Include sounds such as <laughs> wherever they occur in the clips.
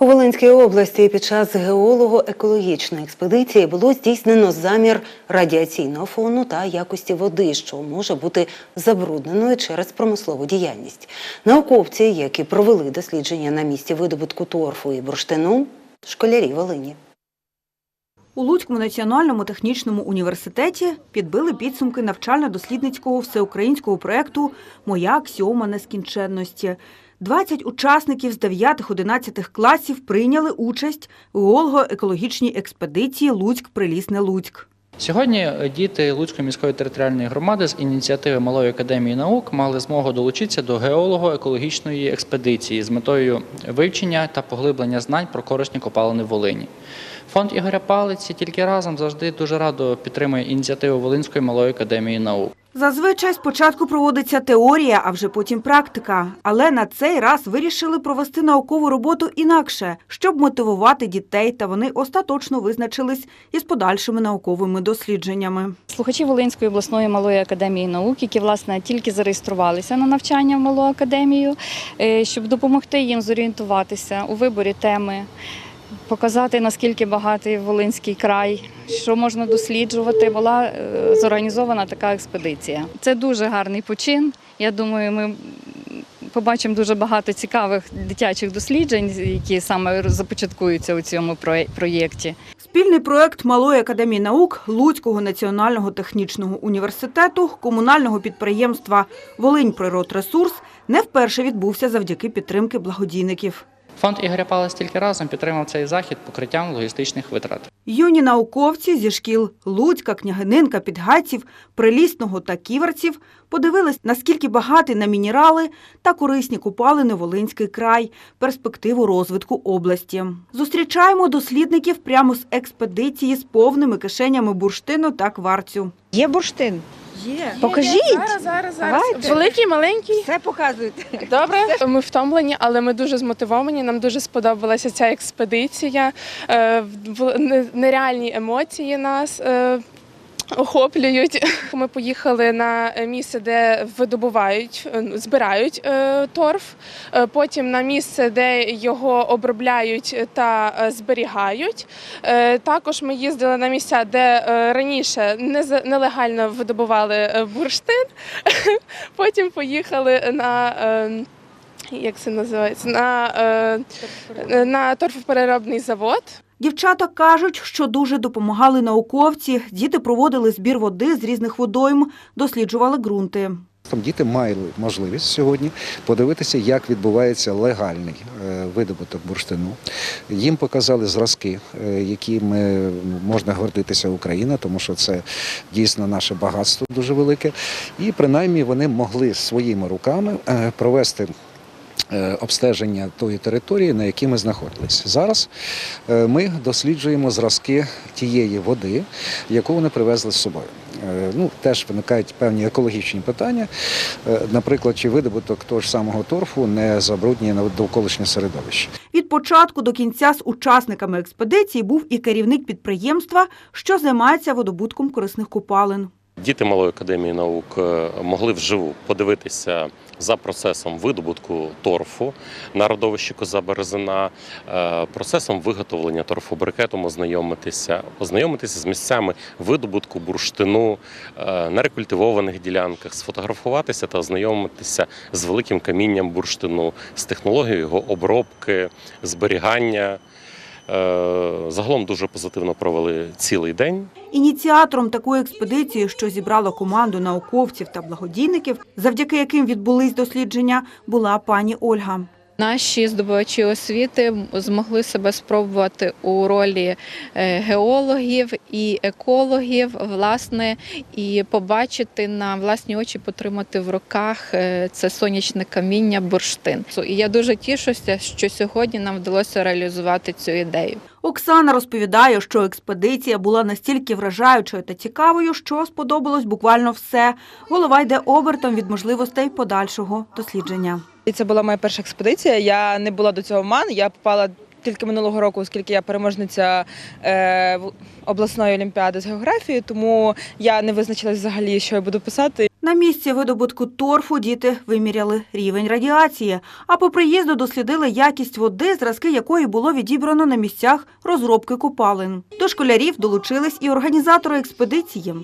У Волинській області під час геолого-екологічної експедиції було здійснено замір радіаційного фону та якості води, що може бути забрудненою через промислову діяльність. Науковці, які провели дослідження на місці видобутку торфу і бурштину, школярі Волині. У Луцькому національному технічному університеті підбили підсумки навчально-дослідницького всеукраїнського проєкту Моя аксіома нескінченності. 20 учасників з 9-11 класів прийняли участь у геолого-екологічній експедиції Луцьк-Прилісне-Луцьк. Сьогодні е, діти Луцької міської територіальної громади з ініціативи Малої академії наук мали змогу долучитися до геолого-екологічної експедиції з метою вивчення та поглиблення знань про корисні копалини в Волині. Фонд Ігоря Палиці тільки разом завжди дуже радо підтримує ініціативу Волинської малої академії наук. Зазвичай спочатку проводиться теорія, а вже потім практика. Але на цей раз вирішили провести наукову роботу інакше, щоб мотивувати дітей, та вони остаточно визначились із подальшими науковими дослідженнями. Слухачі Волинської обласної малої академії наук, які власне тільки зареєструвалися на навчання в малу академію, е, щоб допомогти їм зорієнтуватися у виборі теми, показати наскільки багатий Волинський край, що можна досліджувати. Була е, зорганізована така експедиція. Це дуже гарний почин. Я думаю, ми побачимо дуже багато цікавих дитячих досліджень, які саме започаткуються у цьому проєкті. Спільний проект Малої академії наук Луцького національного технічного університету, комунального підприємства Волиньприродресурс не вперше відбувся завдяки підтримки благодійників. Фонд Ігоря Палиць тільки разом підтримав цей захід покриттям логістичних витрат. Юні науковці зі шкіл Луцька, Княгининка, Підгайців, Прилісного та Ківерців подивились, наскільки багатий на мінерали та корисні купалини Волинський край, перспективу розвитку області. Зустрічаємо дослідників прямо з експедиції з повними кишенями бурштину та кварцю. Є бурштин? Є. Покажіть. Зараз, зараз, зараз. Давайте. Великий, маленький. Все показуйте. Добре. Ми втомлені, але ми дуже змотивовані. Нам дуже сподобалася ця експедиція. Е, в- не- Нереальні емоції нас. е, Охоплюють. Ми поїхали на місце, де видобувають, е, збирають е, торф. Е, Потім на місце, де його обробляють та зберігають. Також ми їздили на місця, де раніше нелегально видобували бурштин. <laughs> Потім поїхали на. е, Як це називається? На, на торфопереробний завод. Дівчата кажуть, що дуже допомагали науковці. Діти проводили збір води з різних водойм, досліджували ґрунти. Там діти мали можливість сьогодні подивитися, як відбувається легальний е, видобуток бурштину. Їм показали зразки, е, якими можна гордитися Україна, тому що це дійсно наше багатство дуже велике. І принаймні вони могли своїми руками е, провести. Е, Обстеження тої території, на якій ми знаходились. Зараз е, ми досліджуємо зразки тієї води, яку вони привезли з собою. Е, Ну, теж виникають певні екологічні питання. Наприклад, чи видобуток того ж самого торфу не забруднює довколишнє середовище. Від початку до кінця з учасниками експедиції був і керівник підприємства, що займається видобутком корисних копалин. Діти Малої академії наук е, могли вживу подивитися за процесом видобутку торфу на родовищі Коза Березина, е, процесом виготовлення торфобрикетом, ознайомитися, ознайомитися з місцями видобутку бурштину е, на рекультивованих ділянках, сфотографуватися та ознайомитися з великим камінням бурштину, з технологією його обробки, зберігання. Е, Загалом дуже позитивно провели цілий день. Ініціатором такої експедиції, що зібрала команду науковців та благодійників, завдяки яким відбулись дослідження, була пані Ольга. Наші здобувачі освіти змогли себе спробувати у ролі е, геологів і екологів, власне, і побачити на власні очі, потримати в руках е, це сонячне каміння бурштин. І я дуже тішуся, що сьогодні нам вдалося реалізувати цю ідею. Оксана розповідає, що експедиція була настільки вражаючою та цікавою, що сподобалось буквально все. Голова йде обертом від можливостей подальшого дослідження. І це була моя перша експедиція. Я не була до цього в МАН. Я попала тільки минулого року, оскільки я переможниця е, в- обласної олімпіади з географії, тому я не визначилась взагалі, що я буду писати. На місці видобутку торфу діти виміряли рівень радіації, а по приїзду дослідили якість води, зразки якої було відібрано на місцях розробки копалин. До школярів долучились і організатори експедиції.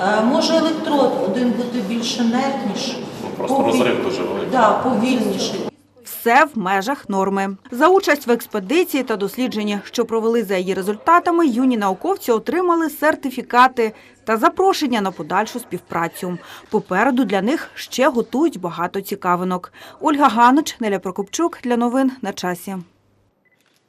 Е, Може електрод один бути більш інертніший, Просто Повіль... розрив дуже великий. да, повільніший. Все в межах норми. За участь в експедиції та дослідженні, що провели за її результатами, юні науковці отримали сертифікати та запрошення на подальшу співпрацю. Попереду для них ще готують багато цікавинок. Ольга Ганич, Неля Прокопчук для новин на часі.